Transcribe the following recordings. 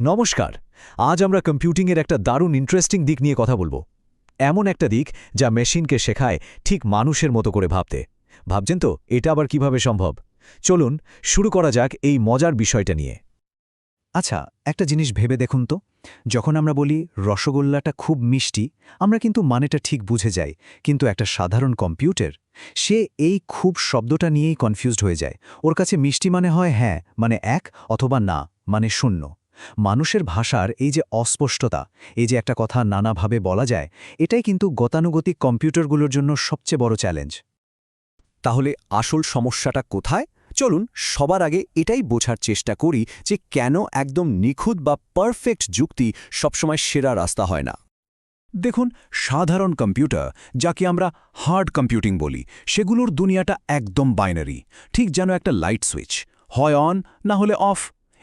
নমস্কার, আজ আমরা কম্পিউটিংয়ের একটা দারুণ ইন্টারেস্টিং দিক নিয়ে কথা বলব। এমন একটা দিক যা মেশিনকে শেখায় ঠিক মানুষের মতো করে ভাবতে। ভাবছেন তো, এটা আবার কীভাবে সম্ভব? চলুন, শুরু করা যাক এই মজার বিষয়টা নিয়ে। আচ্ছা একটা জিনিস ভেবে দেখুন তো। যখন আমরা বলি রসগোল্লাটা খুব মিষ্টি, আমরা কিন্তু মানেটা ঠিক বুঝে যাই। কিন্তু একটা সাধারণ কম্পিউটার সে এই খুব শব্দটা নিয়েই কনফিউজড হয়ে যায়। ওর কাছে মিষ্টি মানে হয় হ্যাঁ মানে এক, অথবা না মানে শূন্য। মানুষের ভাষার এই যে অস্পষ্টতা, এই যে একটা কথা নানাভাবে বলা যায়, এটাই কিন্তু গতানুগতিক কম্পিউটারগুলোর জন্য সবচেয়ে বড় চ্যালেঞ্জ। তাহলে আসল সমস্যাটা কোথায়? চলুন সবার আগে এটাই বোঝার চেষ্টা করি যে কেন একদম নিখুঁত বা পারফেক্ট যুক্তি সবসময় সেরা রাস্তা হয় না। দেখুন, সাধারণ কম্পিউটার, যাকে আমরা হার্ড কম্পিউটিং বলি, সেগুলোর দুনিয়াটা একদম বাইনারি, ঠিক যেন একটা লাইট সুইচ, হয় অন, না হলে অফ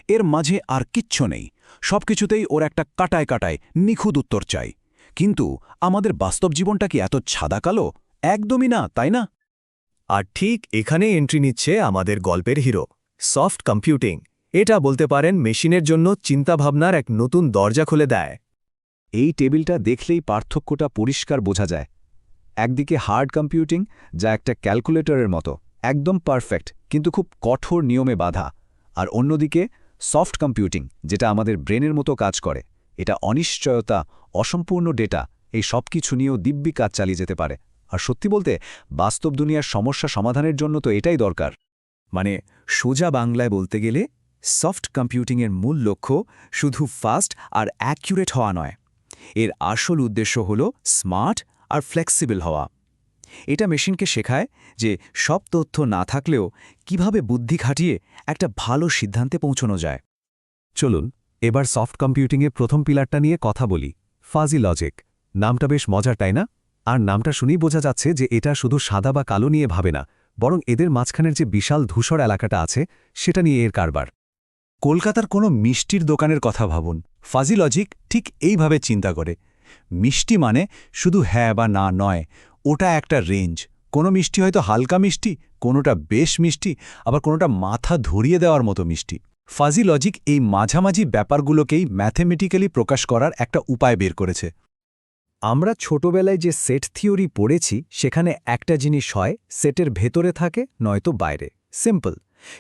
এর মাঝে আর কিচ্ছু নেই। সবকিছুতেই ওর একটা কাটায় কাটায় নিখুঁত উত্তর চাই। কিন্তু আমাদের বাস্তব জীবনটা কি এত ছাদা কালো? একদমই না, তাই না? আর ঠিক এখানে এন্ট্রি নিচ্ছে আমাদের গল্পের হিরো সফট কম্পিউটিং এটা বলতে পারেন মেশিনের জন্য চিন্তাভাবনার এক নতুন দরজা খুলে দেয়। এই টেবিলটা দেখলেই পার্থক্যটা পরিষ্কার বোঝা যায়। একদিকে হার্ড কম্পিউটিং যা একটা ক্যালকুলেটরের মতো, একদম পারফেক্ট কিন্তু খুব কঠোর নিয়মে বাধা। আর অন্যদিকে সফট কম্পিউটিং, যেটা আমাদের ব্রেনের মতো কাজ করে। এটা অনিশ্চয়তা, অসম্পূর্ণ ডেটা, এই সব কিছু নিয়েও দিব্যি কাজ চালিয়ে যেতে পারে। আর সত্যি বলতে, বাস্তব দুনিয়ার সমস্যা সমাধানের জন্য তো এটাই দরকার। মানে সোজা বাংলায় বলতে গেলে, সফট কম্পিউটিংয়ের মূল লক্ষ্য শুধু ফাস্ট আর অ্যাকিউরেট হওয়া নয়। এর আসল উদ্দেশ্য হল স্মার্ট আর ফ্লেক্সিবল হওয়া। এটা মেশিনকে শেখায় যে সব তথ্য না থাকলেও কীভাবে বুদ্ধি খাটিয়ে একটা ভালো সিদ্ধান্তে পৌঁছানো যায়। চলুন, এবার সফট কম্পিউটিংয়ের প্রথম পিলারটা নিয়ে কথা বলি, ফাজি লজিক। নামটা বেশ মজার, তাই না? আর নামটা শুনেই বোঝা যাচ্ছে যে এটা শুধু সাদা বা কালো নিয়ে ভাবে না, বরং এদের মাঝখানের যে বিশাল ধূসর এলাকাটা আছে, সেটা নিয়ে এর কারবার। কলকাতার কোনো মিষ্টির দোকানের কথা ভাবুন। ফাজি লজিক ঠিক এইভাবে চিন্তা করে। মিষ্টি মানে শুধু হ্যাঁ বা না নয় ওটা একটা রেঞ্জ কোনো মিষ্টি হয়তো হালকা মিষ্টি, কোনোটা বেশ মিষ্টি, আবার কোনোটা মাথা ধরিয়ে দেওয়ার মতো মিষ্টি। ফাজি লজিক এই মাঝামাঝি ব্যাপারগুলোকেই ম্যাথেমেটিক্যালি প্রকাশ করার একটা উপায় বের করেছে। আমরা ছোটবেলায় যে সেট থিওরি পড়েছি, সেখানে একটা জিনিস হয় সেটের ভেতরে থাকে, নয়তো বাইরে। সিম্পল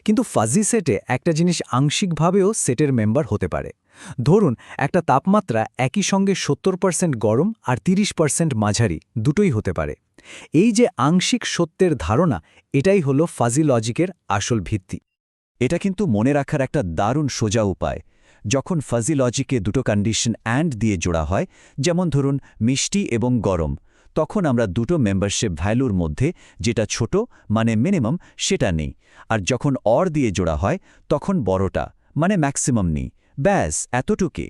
কিন্তু ফাজি সেটে একটা জিনিস আংশিকভাবেও সেটের মেম্বার হতে পারে। ধরুন, একটা তাপমাত্রা একই সঙ্গে সত্তর পার্সেন্ট গরম আর তিরিশ পার্সেন্ট মাঝারি, দুটোই হতে পারে। এই যে আংশিক সত্যের ধারণা, এটাই হলো ফাজি লজিকের আসল ভিত্তি। এটা কিন্তু মনে রাখার একটা দারুণ সোজা উপায়। যখন ফাজি লজিকে দুটো কন্ডিশন অ্যান্ড দিয়ে জোড়া হয়, যেমন ধরুন, মিষ্টি এবং গরম, তখন আমরা দুটো মেম্বারশিপ ভ্যালুর মধ্যে যেটা ছোট মানে মিনিমাম সেটা নেই। আর যখন অর দিয়ে জোড়া হয়, তখন বড়টা মানে ম্যাক্সিমাম নেই। ব্যাস এতটুকুই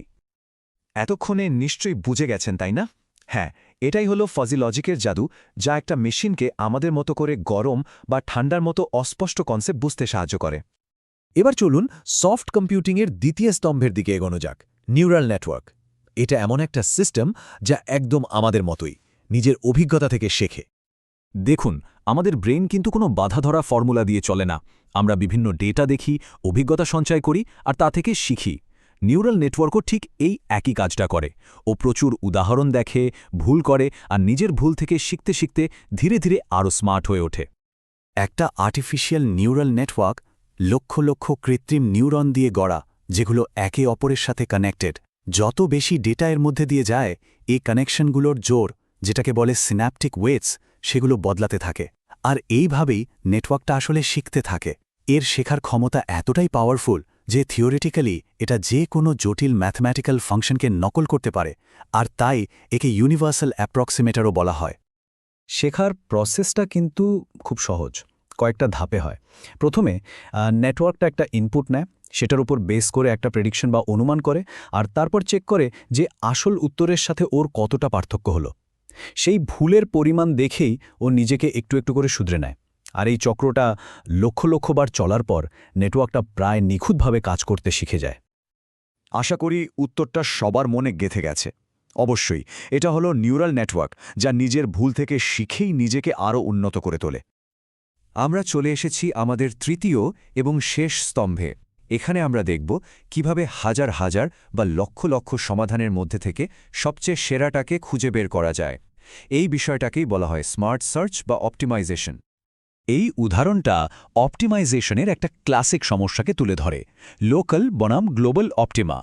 এতক্ষণে নিশ্চয়ই বুঝে গেছেন, তাই না? হ্যাঁ এটাই হলো ফজি লজিকের জাদু, যা একটা মেশিনকে আমাদের মতো করে গরম বা ঠান্ডার মতো অস্পষ্ট কনসেপ্ট বুঝতে সাহায্য করে। এবার চলুন সফট কম্পিউটিংয়ের দ্বিতীয় স্তম্ভের দিকে এগোনো যাক নিউরাল নেটওয়ার্ক এটা এমন একটা সিস্টেম যা একদম আমাদের মতোই, নিজের অভিজ্ঞতা থেকে শেখে। দেখুন, আমাদের ব্রেন কিন্তু কোনো বাধা ধরা ফর্মুলা দিয়ে চলে না। আমরা বিভিন্ন ডেটা দেখি, অভিজ্ঞতা সঞ্চয় করি, আর তা থেকে শিখি। নিউরাল নেটওয়ার্কও ঠিক এই একই কাজটা করে ও প্রচুর উদাহরণ দেখে, ভুল করে আর নিজের ভুল থেকে শিখতে শিখতে ধীরে ধীরে আরও স্মার্ট হয়ে ওঠে। একটা artificial neural network lakh lakh কৃত্রিম নিউরন দিয়ে গড়া, যেগুলো একে অপরের সাথে কানেক্টেড। যত বেশি ডেটা এর মধ্যে দিয়ে যায়, এই কানেকশনগুলোর জোর, যেটাকে বলে সিন্যাপটিক ওয়েটস, সেগুলো বদলাতে থাকে। আর এইভাবেই নেটওয়ার্কটা আসলে শিখতে থাকে। এর শেখার ক্ষমতা এতটাই পাওয়ারফুল যে থিওরিটিক্যালি এটা যে কোনো জটিল ম্যাথমেটিক্যাল ফাংশনকে নকল করতে পারে, আর তাই একে ইউনিভার্সাল অ্যাপ্রক্সিমেটারও বলা হয়। শেখার প্রসেসটা কিন্তু খুব সহজ, কয়েকটা ধাপে হয়। প্রথমে নেটওয়ার্কটা একটা ইনপুট নেয়, সেটার উপর বেস করে একটা প্রেডিকশন বা অনুমান করে, আর তারপর চেক করে যে আসল উত্তরের সাথে ওর কতটা পার্থক্য হলো। সেই ভুলের পরিমাণ দেখেই ও নিজেকে একটু একটু করে শুধরে নেয়। আর এই চক্রটা লক্ষ লক্ষবার চলার পর নেটওয়ার্কটা প্রায় নিখুঁতভাবে কাজ করতে শিখে যায়। আশা করি উত্তরটা সবার মনে গেথে গেছে। অবশ্যই, এটা হলো নিউরাল নেটওয়ার্ক যা নিজের ভুল থেকে শিখেই নিজেকে আরও উন্নত করে তোলে। আমরা চলে এসেছি আমাদের তৃতীয় এবং শেষ স্তম্ভে। এখানে আমরা দেখব কীভাবে হাজার হাজার বা লক্ষ লক্ষ সমাধানের মধ্যে থেকে সবচেয়ে সেরাটাকে খুঁজে বের করা যায়। এই বিষয়টাকেই বলা হয় স্মার্ট সার্চ বা অপটিমাইজেশন। এই উদাহরণটা অপটিমাইজেশনের একটা ক্লাসিক সমস্যাকে তুলে ধরে। লোকাল বনাম গ্লোবাল অপটিমা।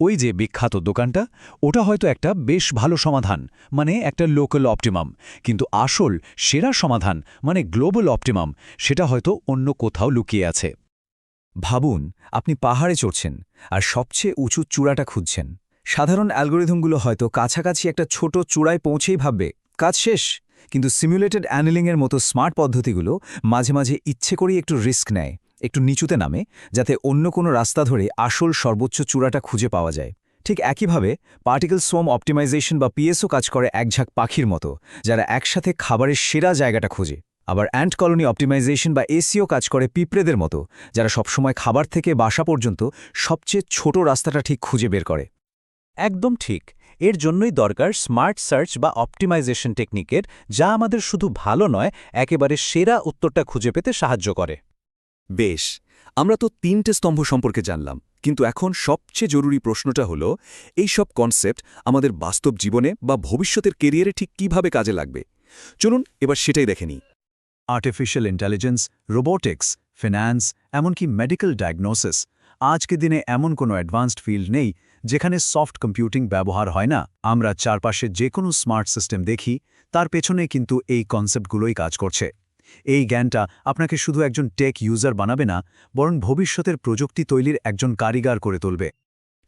ওই যে বিখ্যাত দোকানটা, ওটা হয়তো একটা বেশ ভালো সমাধান মানে একটা লোকাল অপটিমাম। কিন্তু আসল সেরা সমাধান মানে গ্লোবাল অপটিমাম, সেটা হয়তো অন্য কোথাও লুকিয়ে আছে। ভাবুন, আপনি পাহাড়ে চড়ছেন, আর সবচেয়ে উঁচু চূড়াটা খুঁজছেন। সাধারণ অ্যালগোরিথমগুলো হয়তো কাছাকাছি একটা ছোট চূড়ায় পৌঁছেই ভাববে, কাজ শেষ। কিন্তু সিমুলেটেড অ্যানেলিংয়ের মতো স্মার্ট পদ্ধতিগুলো মাঝে মাঝে ইচ্ছে করেই একটু রিস্ক নেয়, একটু নিচুতে নামে, যাতে অন্য কোনো রাস্তা ধরে আসল সর্বোচ্চ চূড়াটা খুঁজে পাওয়া যায়। ঠিক একইভাবে পার্টিকেল সোম অপটিমাইজেশন বা পিএসও কাজ করে একঝাঁক পাখির মতো, যারা একসাথে খাবারের সেরা জায়গাটা খোঁজে। আবার অ্যান্ট কলোনি অপটিমাইজেশন বা এসিও কাজ করে পিঁপড়েদের মতো, যারা সবসময় খাবার থেকে বাসা পর্যন্ত সবচেয়ে ছোট রাস্তাটা ঠিক খুঁজে বের করে। একদম ঠিক। এর জন্যই দরকার স্মার্ট সার্চ বা অপটিমাইজেশন টেকনিকের যা আমাদের শুধু ভালো নয় একেবারে সেরা উত্তরটা খুঁজে পেতে সাহায্য করে। বেশ আমরা তো তিনটে স্তম্ভ সম্পর্কে জানলাম কিন্তু এখন সবচেয়ে জরুরি প্রশ্নটা হলো এই সব কনসেপ্ট আমাদের বাস্তব জীবনে বা ভবিষ্যতের কেরিয়ারে ঠিক কীভাবে কাজে লাগবে? চলুন এবার সেটাই দেখে নিই। আর্টিফিশিয়াল ইন্টেলিজেন্স রোবোটিক্স ফিন্যান্স এমনকি মেডিকেল ডায়াগনোসিস আজকে দিনে এমন কোনো অ্যাডভান্সড ফিল্ড নেই যেখানে সফট কম্পিউটিং ব্যবহার হয় না, আমরা চারপাশে যে কোনো স্মার্ট সিস্টেম দেখি, তার পেছনে কিন্তু এই কনসেপ্টগুলোই কাজ করছে। এই জ্ঞানটা আপনাকে শুধু একজন টেক ইউজার বানাবে না, বরং ভবিষ্যতের প্রযুক্তি তৈরির একজন কারিগার করে তুলবে।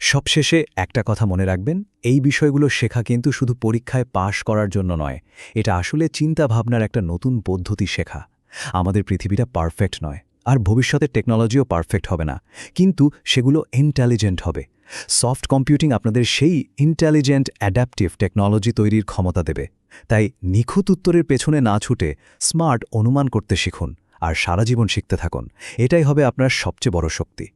সবশেষে একটা কথা মনে রাখবেন, এই বিষয়গুলো শেখা কিন্তু শুধু পরীক্ষায় পাশ করার জন্য নয়, এটা আসলে চিন্তা ভাবনার একটা নতুন পদ্ধতি শেখা। আমাদের পৃথিবীটা পারফেক্ট নয়। আর ভবিষ্যতের টেকনোলজিও পারফেক্ট হবে না। কিন্তু সেগুলো ইন্টেলিজেন্ট হবে। সফট কম্পিউটিং আপনাদের সেই ইন্টেলিজেন্ট অ্যাডাপটিভ টেকনোলজি তৈরির ক্ষমতা দেবে। তাই নিখুঁত উত্তরের পেছনে না ছুটে স্মার্ট অনুমান করতে শিখুন আর সারা জীবন শিখতে থাকুন। এটাই হবে আপনার সবচেয়ে বড় শক্তি।